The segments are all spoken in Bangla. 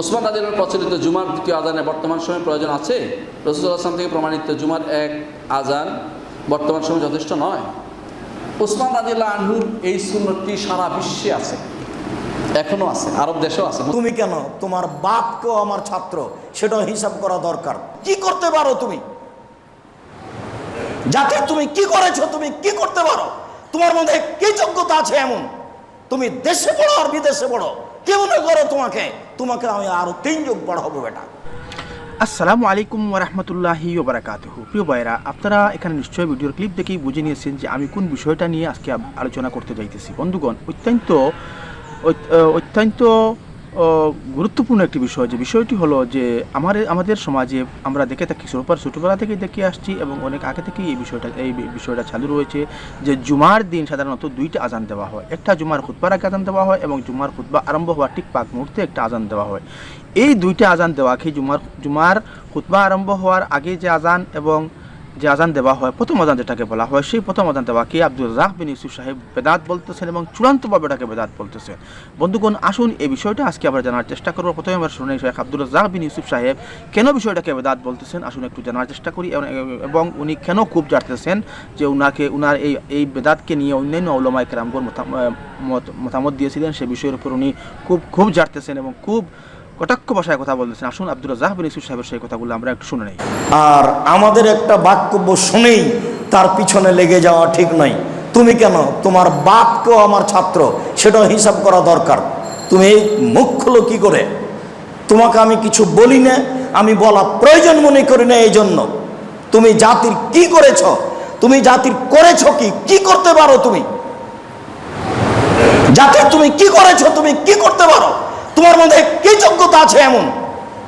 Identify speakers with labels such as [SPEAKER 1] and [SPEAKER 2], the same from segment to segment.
[SPEAKER 1] ওসমান রাজিউল্লাহ প্রচলিত জুমার দ্বিতীয় আজানে বর্তমান সময়ে প্রয়োজন আছে? রসুল্লাহ আসলাম থেকে প্রমাণিত জুমার এক আজান বর্তমান সময়ে যথেষ্ট নয়। ওসমান রাজিউল্লাহ আনহুর এই সুন্নতটি সারা বিশ্বে আছে। এখনও আছে, আরব দেশেও আছে।
[SPEAKER 2] তুমি কেন? তোমার বাপকেও আমার ছাত্র, সেটাও হিসাব করা দরকার। কি করতে পারো তুমি? যাতে তুমি কি করেছ, তুমি কি করতে পারো? তোমার মধ্যে কি যোগ্যতা আছে এমন? তুমি দেশে পড়ো আর বিদেশে পড়ো। কে মনে করো তোমাকে তোমাকে আমি আরও তিন যোগ পড়াবো বেটা।
[SPEAKER 3] আসসালামু আলাইকুম ওরহমতুল্লাহি ওবরাকাতুহু প্রিয় ভাইরা আপনারা এখানে নিশ্চয়ই ভিডিওর ক্লিপ দেখেই বুঝে নিয়েছেন যে আমি কোন বিষয়টা নিয়ে আজকে আলোচনা করতে যাইতেছি। বন্ধুগণ, অত্যন্ত অত্যন্ত গুরুত্বপূর্ণ একটি বিষয় যে বিষয়টি হলো যে আমার আমাদের সমাজে আমরা দেখে থাকি ছোটবার ছোটোবেলা থেকে দেখে আসছি এবং অনেক আগে থেকেই এই বিষয়টা এই বিষয়টা চালু রয়েছে যে জুমার দিন সাধারণত দুইটা আজান দেওয়া হয়। একটা জুমার খুতবার আগে আজান দেওয়া হয় এবং জুমার খুতবা আরম্ভ হওয়ার ঠিক পাক মুহূর্তে একটা আজান দেওয়া হয়। এই দুইটা আজান দেওয়াকে জুমার জুমার খুতবা আরম্ভ হওয়ার আগে যে আজান এবং যে আজান দেওয়া হয়, প্রথম আজান যেটাকে বলা হয়, সেই প্রথম আজান দেওয়াকে আব্দুল রাহ বিন ইউসুফ সাহেব বেদাত বলতেছেন এবং চূড়ান্তভাবে এটাকে বেদাত বলতেছেন। বন্ধুগণ, আসুন এই বিষয়টা আজকে আমরা জানার চেষ্টা করব। প্রথমে আমরা শুনে শেখ আব্দুল রাহ বিন ইউসুফ সাহেব কেন বিষয়টাকে বেদাত বলতেছেন? আসুন একটু জানার চেষ্টা করি। এবং- উনি কেন খুব জানতেছেন যে উনাকে, উনার এই এই বেদাতকে নিয়ে অন্যান্য ওলমাই কেরামগর মতামত দিয়েছিলেন, সে বিষয়ের উপর উনি খুব খুব জানতেছেন এবং খুব কটাক্ষ ভাষায় কথা বলতেছেন? আসুন আব্দুল রাহ বিন ইউসুফ সাহেবের সেই কথাগুলো আমরা একটু শুনে নেই।
[SPEAKER 2] আর আমাদের একটা বাক্যব্য শুনেই তার পিছনে লেগে যাওয়া ঠিক নয়। তুমি কেন? তোমার বাপকেও আমার ছাত্র, সেটাও হিসাব করা দরকার। তুমি এই মুখ খুলো কি করে? তোমাকে আমি কিছু বলি না, আমি বলা প্রয়োজন মনে করি না এই জন্য। তুমি জাতির কি করেছ? তুমি জাতির করেছ কি? কি করতে পারো তুমি? জাতির তুমি কি করেছ? তুমি কি করতে পারো? তোমার মধ্যে কি যোগ্যতা আছে এমন?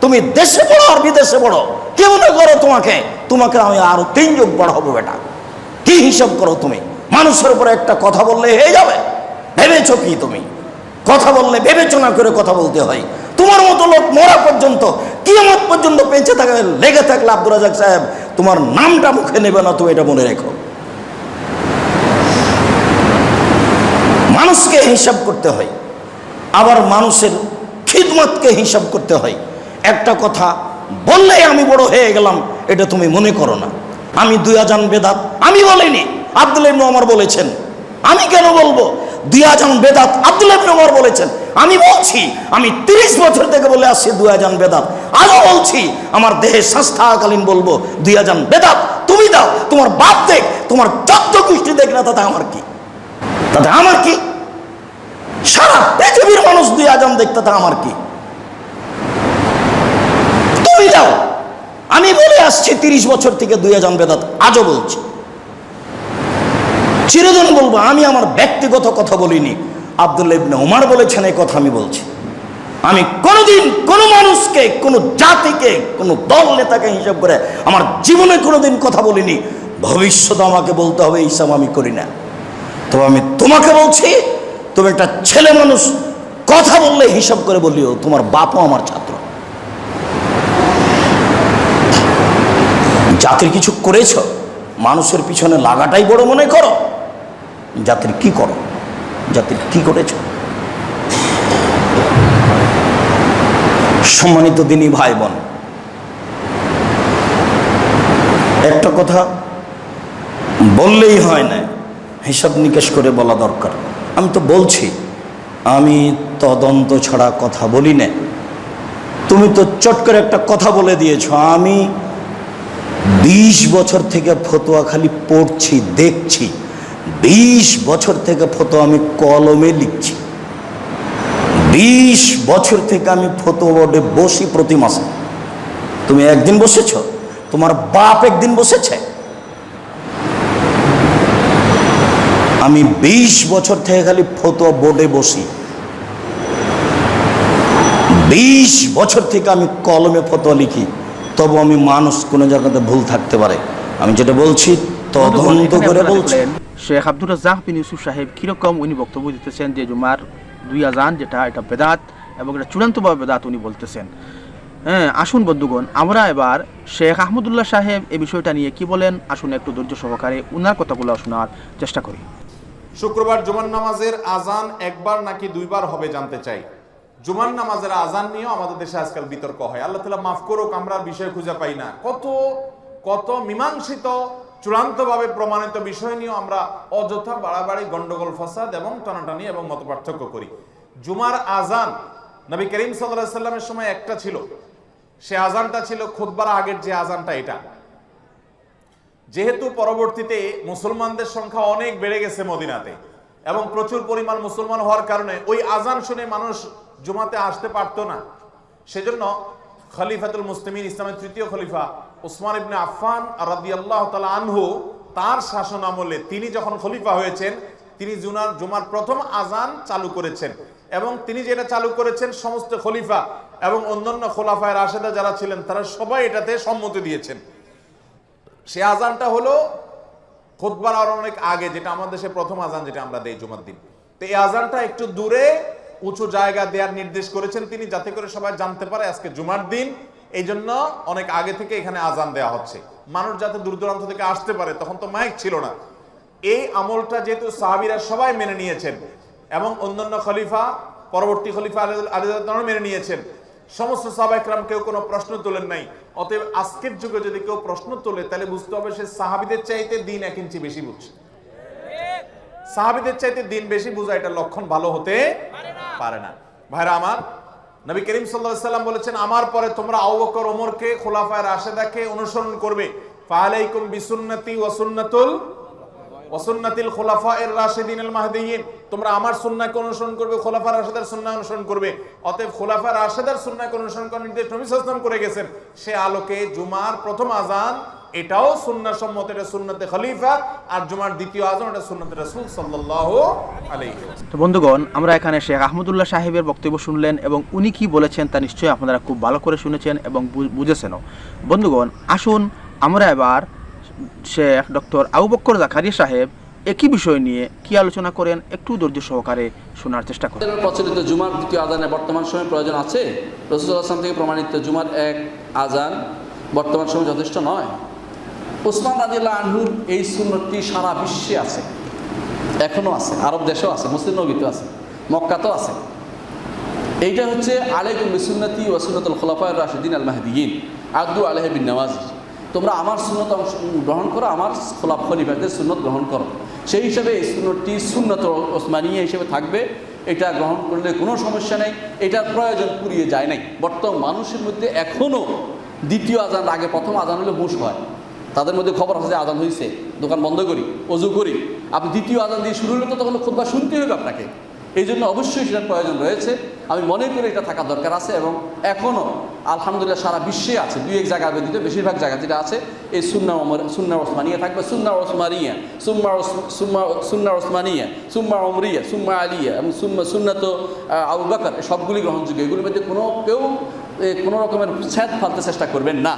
[SPEAKER 2] তুমি দেশে পড়ো আর বিদেশে পড়ো। কে মনে করো তোমাকে? তোমাকে আমি আরও তিন যোগ পড়াবো বেটা। কি হিসাব করো তুমি? মানুষের উপরে একটা কথা বললে হয়ে যাবে? ভেবেছো কি তুমি? কথা বললে বিবেচনা করে কথা বলতে হয়। তোমার মতো লোক মরা পর্যন্ত, কিয়ামত পর্যন্ত বেঁচে থাকে লেগে থাকলে আব্দুল রাজাক সাহেব, তোমার নামটা মুখে নেবে না, তুমি এটা মনে রেখো। মানুষকে হিসাব করতে হয়। আবার মানুষের খিদমতকে হিসাব করতে হয়। একটা কথা বললেই আমি বড় হয়ে গেলাম, এটা তুমি মনে করো না। আমি দুই আজান বেদাত, আমি বলিনি, আব্দুল ইবনে ওমর বলেছেন। আমি কেন বলব? দুই আজান বেদাত, আব্দুল ইবনে ওমর বলেছেন। আমি বলছি, আমি তিরিশ বছর থেকে বলে আসছি দুই আজান বেদাত। আজও বলছি, আমার দেহে শ্বাস থাকাকালীন বলব, দুই আজান বেদাত তুমি দাও, তোমার বাপ দেখ, তোমার যত গোষ্ঠী দেখ না তাতে আমার কি? তাতে আমার কি? সারা পৃথিবীর মানুষ দুই আজান দেখতে তা আমার কি? তুমি যাও। আমি বলে আসছি তিরিশ বছর থেকে দুই আজান বেদাত আজও বলছি। চিরদিন বলব, আমি আমার ব্যক্তিগত কথা বলিনি। আব্দুল্লাহ ইবনে ওমর বলেছেন এই কথা আমি বলছি। আমি কোনোদিন কোনো মানুষকে, কোনো জাতিকে, কোনো দল নেতাকে হিসাব করে আমার জীবনে কোনোদিন কথা বলিনি। ভবিষ্যতে আমাকে বলতে হবে হিসাব আমি করি না। তবে আমি তোমাকে বলছি তুমি একটা ছেলে মানুষ, কথা বললে হিসাব করে বলিও তোমার বাপও আমার ছাত্র। জাতির কিছু করেছ, মানুষের পিছনে লাগাটাই বড় মনে করো। জাতির কি করো? জাতির কি করেছ? সম্মানিত দিনী ভাই বোন একটা কথা বললেই হয় না, হিসাব নিকেশ করে বলা দরকার। আমি তো বলছি, আমি তদন্ত ছাড়া কথা বলি না। তুমি তো চট করে একটা কথা বলে দিয়েছ, আমি বিশ বছর থেকে ফতোয়া খালি পড়ছি, দেখছি। বিশ বছর থেকে ফতোয়া আমি কলমে লিখছি। বিশ বছর থেকে আমি ফতোয়া বোর্ডে বসি প্রতি মাসে। তুমি একদিন বসেছ? তোমার বাপ একদিন বসেছে? আমি বিশ বছর থেকে খালি ফতোয়া বোর্ডে বসি। বিশ বছর থেকে আমি কলমে ফতোয়া লিখি। তবু আমি মানুষ কোনো জায়গাতে ভুল থাকতে পারে। আমি যেটা বলছি তদন্ত করে বলছি।
[SPEAKER 3] শেখ আব্দুল রাজ্জাক বিন ইউসুফ সাহেব কীরকম উনি বক্তব্য দিতেছেন যে জুমার দুই আজান যেটা এটা বেদাত এবং এটা চূড়ান্তভাবে বেদাত উনি বলতেছেন। হ্যাঁ আসুন বন্ধুগণ আমরা এবার শেখ আহমদুল্লাহ সাহেব এই বিষয়টা নিয়ে কি বলেন? আসুন একটু ধৈর্য সহকারে উনার কথাগুলো শোনার চেষ্টা করি।
[SPEAKER 4] শুক্রবার জুমান নামাজের আজান একবার নাকি দুইবার হবে জানতে চাই। জুমান নামাজের আজান নিয়েও আমাদের দেশে আজকাল বিতর্ক হয়। আল্লাহ তালা মাফ করুক, আমরা বিষয় খুঁজে পাই না। কত কত মীমাংসিত, চূড়ান্তভাবে প্রমাণিত বিষয় নিয়েও আমরা অযথা বাড়াবাড়ি গন্ডগোল ফাসাদ এবং টানাটানি এবং মত পার্থক্য করি। জুমার আজান নবী করিম সাল্লাহ সাল্লামের সময় একটা ছিল। সে আজানটা ছিল খুতবার আগের যে আজানটা এটা। যেহেতু পরবর্তীতে মুসলমানদের সংখ্যা অনেক বেড়ে গেছে মদিনাতে এবং প্রচুর পরিমাণ মুসলমান হওয়ার কারণে ওই আজান শুনে মানুষ জুমাতে আসতে পারতো না। সেজন্য খলিফাতুল মুসলিমিন ইসলামের তৃতীয় খলিফা ওসমান ইবনে আফফান রাদিয়াল্লাহু তালা আনহু তার শাসন আমলে তিনি যখন খলিফা হয়েছেন, তিনি জুনার জুমার প্রথম আজান চালু করেছেন এবং তিনি যেটা চালু করেছেন সমস্ত খলিফা এবং অন্যান্য খোলাফায় রাশেদা যারা ছিলেন, তারা সবাই এটাতে সম্মতি দিয়েছেন। সে আজানটা হলো খোদবার আর অনেক আগে যেটা আমাদের দেশে প্রথম আজান যেটা আমরা দেই জুমার দিন তো এই আজানটা একটু দূরে উঁচু জায়গা দেওয়ার নির্দেশ করেছেন তিনি যাতে করে সবাই জানতে পারে আজকে জুমার দিন এই জন্য অনেক আগে থেকে এখানে আজান দেওয়া হচ্ছে মানুষ যাতে দূর দূরান্ত থেকে আসতে পারে তখন তো মাইক ছিল না এই আমলটা যেহেতু সাহাবিরা সবাই মেনে নিয়েছেন এবং অন্যান্য খলিফা পরবর্তী খলিফা আলী মেনে নিয়েছেন সমস্ত সাহাবাইকরাম কেউ কোনো প্রশ্ন তোলেন নাই। অতএব আজকের যুগে যদি কেউ প্রশ্ন তোলে, তাহলে বুঝতে হবে সে সাহাবিদের চাইতে দিন এক ইঞ্চি বেশি বুঝছে। সাহাবিদের চাইতে দিন বেশি বোঝা এটা লক্ষণ ভালো হতে পারে না। ভাইরা আমার, নবী করিম সাল্লাম বলেছেন, আমার পরে তোমরা আবু বকর, ওমরকে, খোলাফায়ে রাশেদাকে অনুসরণ করবে। ফালাইকুম বিসুন্নতি ওয়া সুন্নাতুল ওয়াসুন্নাতিল খোলাফা এর রাশেদিন মাহদিয়িন তোমরা আমার সুন্নাহকে অনুসরণ করবে, খোলাফা রাশেদার সুন্নাহ অনুসরণ করবে। অতএব খোলাফা রাশেদার সুন্নাহকে অনুসরণ করার নির্দেশ নবী সাল্লাল্লাহু করে গেছেন। সে আলোকে জুমার প্রথম আজান এটাও সুন্নাহ সম্মত, এটা সুন্নতে খলিফা, আর জুমার দ্বিতীয় আজান এটা সুন্নতে রাসূল সাল্লাল্লাহু আলাইহি
[SPEAKER 3] বন্ধুগণ, আমরা এখানে শেখ আহমদুল্লাহ সাহেবের বক্তব্য শুনলেন এবং উনি কি বলেছেন তা নিশ্চয়ই আপনারা খুব ভালো করে শুনেছেন এবং বুঝেছেনও। বন্ধুগণ, আসুন, আমরা এবার শেখ ডক্টর আবু বক্কর জাকারিয়া সাহেব একই বিষয় নিয়ে কি আলোচনা করেন একটু ধৈর্য সহকারে শোনার চেষ্টা করেন।
[SPEAKER 1] প্রচলিত জুমার দ্বিতীয় আজানে বর্তমান সময়ে প্রয়োজন আছে? আসলাম থেকে প্রমাণিত জুমার এক আজান বর্তমান সময়ে যথেষ্ট নয়। ওসমান রাজিল্লাহ আনহুর এই সুন্নতটি সারা বিশ্বে আছে। এখনও আছে, আরব দেশেও আছে, মুসলিম নবীতেও আছে, মক্কাতেও আছে। এইটা হচ্ছে আলাইকুম বিসুন্নতি ওয়াসুন্নতুল খোলাফায় রাশিদিন আল মাহদিন আব্দু আলহ বিন নওয়াজি। তোমরা আমার সুন্নত অংশ গ্রহণ করো, আমার খোলাফ খলিফাদের সুন্নত গ্রহণ করো। সেই হিসাবে এই সুন্নতটি সুন্নত ওসমানিয়া হিসেবে থাকবে। এটা গ্রহণ করলে কোনো সমস্যা নেই, এটার প্রয়োজন পুরিয়ে যায় নাই। বর্তমান মানুষের মধ্যে এখনও দ্বিতীয় আজান আগে প্রথম আজান হলে হুঁশ হয়। তাদের মধ্যে খবর আছে যে আজান হয়েছে দোকান বন্ধ করি, অজু করি। আপনি দ্বিতীয় আজান দিয়ে শুরু হলে তো তখন খুদ্া শুনতে হবে আপনাকে। এই জন্য অবশ্যই সেটার প্রয়োজন রয়েছে। আমি মনে করি এটা থাকা দরকার আছে এবং এখনও আলহামদুলিল্লাহ সারা বিশ্বে আছে, দুই এক জায়গা ব্যতীত বেশিরভাগ জায়গা যেটা আছে, এই সুন্না ওমর সুন্না ওসমানিয়া থাকবে সুন্না ওসমানিয়া, সুম্মা সুম্মা সুন্না ওসমানিয়া, সুম্মা ওমরিয়া সুম্মা আলিয়া এবং সুম্মা সুন্নাত আবু বাকর সবগুলি গ্রহণযোগ্য। এগুলির মধ্যে কোনো কেউ কোনো রকমের ছ্যাদ ফালতে চেষ্টা করবেন না।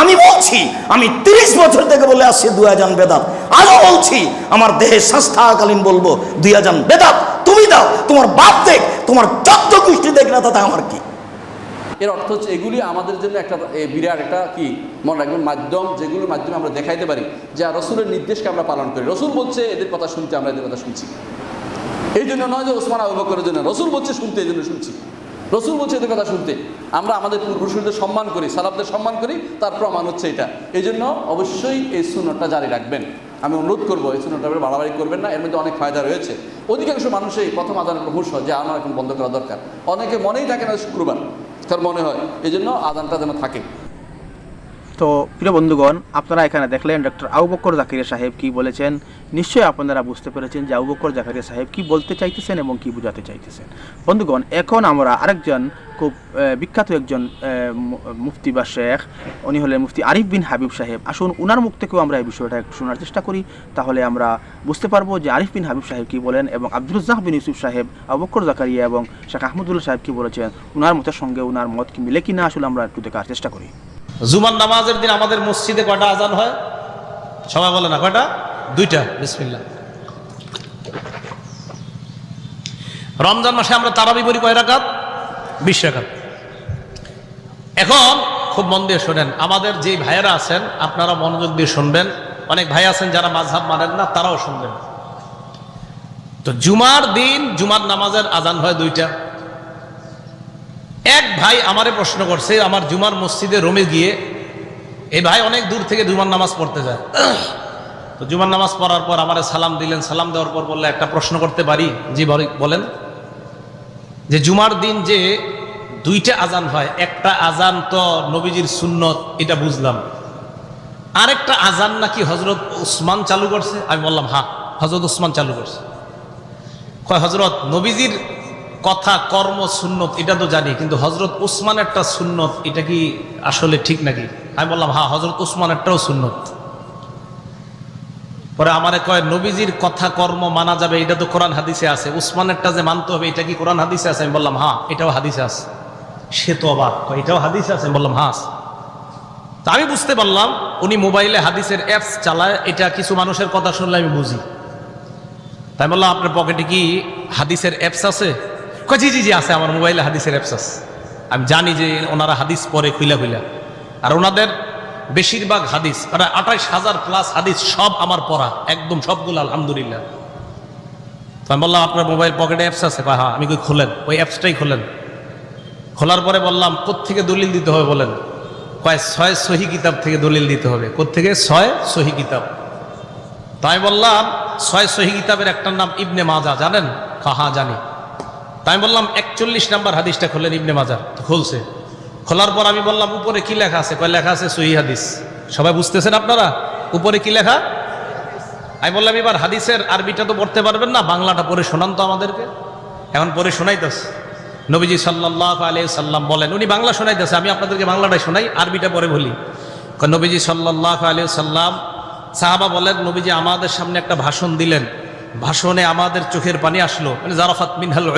[SPEAKER 2] আমি বলছি, আমি তিরিশ বছর থেকে বলে আসছি দুই হাজান বেদাত। আজও বলছি, আমার দেহে শ্বাস থাকাকালীন বলব, দুই হাজান বেদাত দাও, তোমার বাপ দেখ, তোমার যত গোষ্ঠী দেখ না, তাতে আমার কি?
[SPEAKER 1] এর অর্থ হচ্ছে এগুলি আমাদের জন্য একটা বিরাট একটা কি, মনে রাখবেন, মাধ্যম, যেগুলোর মাধ্যমে আমরা দেখাইতে পারি, যে রসুলের নির্দেশকে আমরা পালন করি। রসুল বলছে, এদের কথা শুনতে আমরা এদের কথা শুনছি। এই জন্য নয় যে ওসমান আবু বকরের জন্য, রসুল বলছে শুনতে, এই জন্য শুনছি। রসুল বলছে এদের কথা শুনতে। আমরা আমাদের পূর্বপুরুষদের সম্মান করি সালাবদের সম্মান করি, তার প্রমাণ হচ্ছে এটা। এই জন্য অবশ্যই এই সুন্নতটা জারি রাখবেন। আমি অনুরোধ করব, এই সুন্নতটা বাড়াবাড়ি করবেন না, এর মধ্যে অনেক ফায়দা রয়েছে। অধিকাংশ মানুষই প্রথম আদানের হুশ হয় যে আমার এখন বন্ধ করা দরকার। অনেকে মনেই থাকে না শুক্রবার, তার মনে হয় এই জন্য আদানটা যেন থাকে।
[SPEAKER 3] তো প্রিয় বন্ধুগণ, আপনারা এখানে দেখলেন ডক্টর আবু বক্কর জাকারিয়া সাহেব কি বলেছেন? নিশ্চয়ই আপনারা বুঝতে পেরেছেন যে আবু বক্কর জাকারিয়া সাহেব কি বলতে চাইতেছেন এবং কি বোঝাতে চাইতেছেন। বন্ধুগণ, এখন আমরা আরেকজন খুব বিখ্যাত একজন মুফতি বা শেখ, উনি হলেন মুফতি আরিফ বিন হাবিব সাহেব। আসুন, উনার মুখ থেকেও আমরা এই বিষয়টা একটু শোনার চেষ্টা করি। তাহলে আমরা বুঝতে পারব যে আরিফ বিন হাবিব সাহেব কি বলেন এবং আব্দুলজাহ বিন ইউসুফ সাহেব আবু বক্কর জাকারিয়া এবং শেখ আহমদুল্লাহ সাহেব কি বলেছেন? উনার মতের সঙ্গে উনার মত কি মিলে কিনা, আসলে আমরা একটু দেখার চেষ্টা করি।
[SPEAKER 5] জুমার নামাজের দিন আমাদের মসজিদে কয়টা আজান হয়? সবাই বলে না, কয়টা? দুইটা। বিসমিল্লা রমজান মাসে আমরা তারাবি পড়ি কয় রাকাত? বিশ রাকাত। এখন খুব মন দিয়ে শোনেন, আমাদের যে ভাইয়েরা আছেন, আপনারা মনোযোগ দিয়ে শুনবেন। অনেক ভাই আছেন যারা মাঝহাব মানেন না, তারাও শুনবেন। তো জুমার দিন, জুমার নামাজের আজান হয় দুইটা। এক ভাই আমারে প্রশ্ন করছে, আমার জুমার মসজিদে রোমে গিয়ে, এই ভাই অনেক দূর থেকে জুমার নামাজ পড়তে যায়। তো জুমার নামাজ পড়ার পর আমারে সালাম দিলেন, সালাম দেওয়ার পর বললে, একটা প্রশ্ন করতে পারি? জি, বলে- বলেন। যে জুমার দিন যে দুইটা আজান হয়, একটা আজান তো নবীজির সুন্নত, এটা বুঝলাম। আরেকটা আজান নাকি হজরত উসমান চালু করছে? আমি বললাম হ্যাঁ হজরত উসমান চালু করছে। কয় হজরত নবীজির কথা, কর্ম, সুন্নত, এটা তো জানি, কিন্তু হজরত উসমান একটা সুন্নত, এটা কি আসলে ঠিক নাকি? আমি বললাম হ্যাঁ হজরত উসমান একটাও সুন্নত। পরে আমারে কয়, নবীজির কথা, কর্ম মানা যাবে, এটা তো কোরআন হাদিসে আছে। উসমানেরটা যে মানতে হবে, এটা কি কোরআন হাদিসে আছে? আমি বললাম হ্যাঁ এটাও হাদিসে আছে। সে তো অবাক এটাও হাদিসে আছে? আমি বললাম হ্যাঁ। তা আমি বুঝতে পারলাম, উনি মোবাইলে হাদিসের অ্যাপস চালায়, এটা কিছু মানুষের কথা শুনলে আমি বুঝি। তাই বললাম, আপনার পকেটে কি হাদিসের অ্যাপস আছে? জি জি জি, আছে আমার মোবাইলে হাদিসের অ্যাপস আছে আমি জানি যে ওনারা হাদিস পরে খুইলা খুইলা। আর ওনাদের বেশিরভাগ হাদিস, প্রায় আঠাইশ হাজার প্লাস হাদিস সব আমার পড়া, একদম সবগুলো আলহামদুলিল্লাহ। তো আমি বললাম, আপনার মোবাইল পকেটে অ্যাপস আছে? হ্যাঁ আমি কই, খোলেন। ওই অ্যাপসটাই খোলেন। খোলার পরে বললাম, কোত্থেকে দলিল দিতে হবে বলেন? কয়, ছয় সহি কিতাব থেকে দলিল দিতে হবে। কোত্থেকে? ছয় সহি কিতাব। তাই বললাম, ছয় সহি কিতাবের একটার নাম ইবনে মাজা, জানেন? কাহা জানি। তাই বললাম, একচল্লিশ নাম্বার হাদিসটা খোলেন ইবনে মাজার তো খুলছে। খোলার পর আমি বললাম, উপরে কি লেখা আছে? কয়, লেখা আছে সহি হাদিস। সবাই বুঝতেছেন আপনারা? উপরে কি লেখা? আমি বললাম, এবার হাদিসের আরবিটা তো পড়তে পারবেন না, বাংলাটা পড়ে শোনান তো আমাদেরকে। এখন পরে শোনাইতেছে। নবীজি সাল্লাহ আলিয়া সাল্লাম বলেন, উনি বাংলা শোনাইতেছে, আমি আপনাদেরকে বাংলাটাই শোনাই, আরবিটা পরে বলি। নবীজি সাল্লাহ আলিয়া সাল্লাম সাহাবা বলেন, নবীজি আমাদের সামনে একটা ভাষণ দিলেন। ভাষণে আমাদের চোখের পানি আসলো। মানে জারাফাত মিনহাল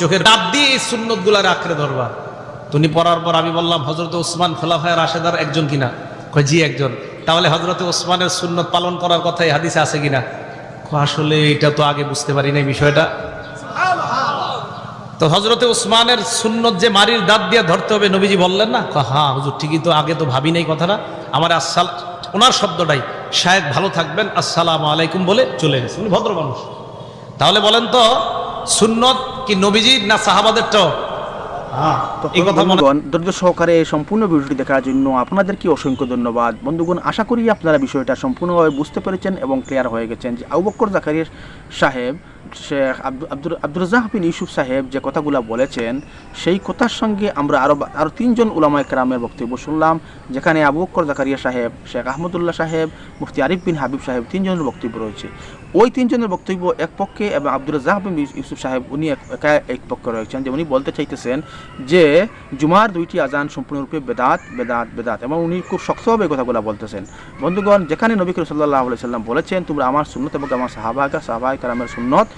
[SPEAKER 5] চোখের ডাব দিয়ে এই সুন্নতগুলার আঁকড়ে ধরবা তুমি পড়ার পর আমি বললাম হজরত ওসমান খোলাফায় রাশেদার একজন কিনা? জি, একজন। তাহলে হজরত ওসমানের সুন্নত পালন করার কথাই হাদিসে আছে কিনা? আসলে এটা তো আগে বুঝতে পারি না এই বিষয়টা। তো হজরতে ওসমানের সুন্নত যে মারির দাঁত দিয়ে ধরতে হবে, নবীজি বললেন না? হ্যাঁ হুজুর, ঠিকই তো আগে তো ভাবি নাই কথাটা। আমার আসসাল ওনার শব্দটাই শায়দ ভালো থাকবেন, আসসালাম আলাইকুম বলে চলে গেছে উনি ভদ্র মানুষ। তাহলে বলেন তো, সুন্নত কি নবীজির না সাহাবাদেরটাও
[SPEAKER 3] বন্ধুগণ ধৈর্য সহকারে এই সম্পূর্ণ ভিডিওটি দেখার জন্য আপনাদেরকে অসংখ্য ধন্যবাদ। বন্ধুগণ আশা করি আপনারা বিষয়টা সম্পূর্ণভাবে বুঝতে পেরেছেন এবং ক্লিয়ার হয়ে গেছেন যে আবু জাকারিয়া সাহেব শেখ আব্দুর আব্দুর ইউসুফ সাহেব যে কথাগুলো বলেছেন সেই কথার সঙ্গে আমরা আরও আরও তিনজন উলামা একরামের বক্তব্য শুনলাম যেখানে আবু বক্কর জাকারিয়া সাহেব শেখ আহমদুল্লাহ সাহেব মুফতি আরিফ বিন হাবিব সাহেব তিনজনের বক্তব্য রয়েছে। ওই তিনজনের বক্তব্য এক পক্ষে এবং আব্দুর রাজ্জাক বিন ইউসুফ সাহেব, উনি একা এক পক্ষে রয়েছেন যে উনি বলতে চাইতেছেন যে জুমার দুইটি আজান সম্পূর্ণরূপে বেদাত বেদাত বেদাত এবং উনি খুব শক্তভাবে এই কথাগুলো বলতেছেন। বন্ধুগণ, যেখানে নবী করিম সাল্লাহ সাল্লাম বলেছেন, তোমরা আমার সুন্নত এবং আমার সাহাবাগা সাহাবাই কালামের সুন্নত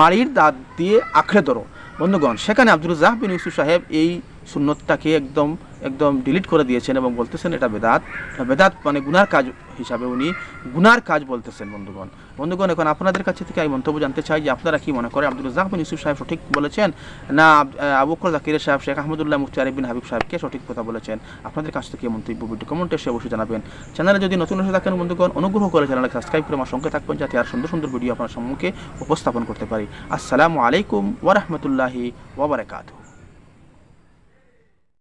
[SPEAKER 3] মাড়ির দাঁত দিয়ে আঁকড়ে ধরো। বন্ধুগণ, সেখানে আব্দুল রাজাহ বিন ইউসুফ সাহেব এই সুন্নতটাকে একদম একদম ডিলিট করে দিয়েছেন এবং বলতেছেন এটা বেদাত। বেদাত মানে গুনার কাজ হিসাবে উনি গুনার কাজ বলতেছেন বন্ধুগণ। বন্ধুগণ এখন আপনাদের কাছে থেকে আমি মন্তব্য জানতে চাই যে আপনারা কি মনে করেন? আব্দুল রাজাক বিন ইউসুফ সাহেব সঠিক বলেছেন না আব- আহ, জাকির সাহেব শেখ আহমদুল্লাহ মুফতি আরিফ বিন হাবিব সাহেবকে সঠিক কথা বলেছেন? আপনাদের কাছ থেকে মন্তব্য ভিডিও কমেন্টে এসে অবশ্যই জানাবেন। চ্যানেলে যদি নতুন এসে থাকেন বন্ধুগণ অনুগ্রহ করে চ্যানেলকে সাবস্ক্রাইব করে আমার সঙ্গে থাকবেন যাতে আর সুন্দর সুন্দর ভিডিও আপনার সম্মুখে উপস্থাপন করতে পারি। আসসালামু আলাইকুম ওরহমতুল্লাহি ওবরাকাতু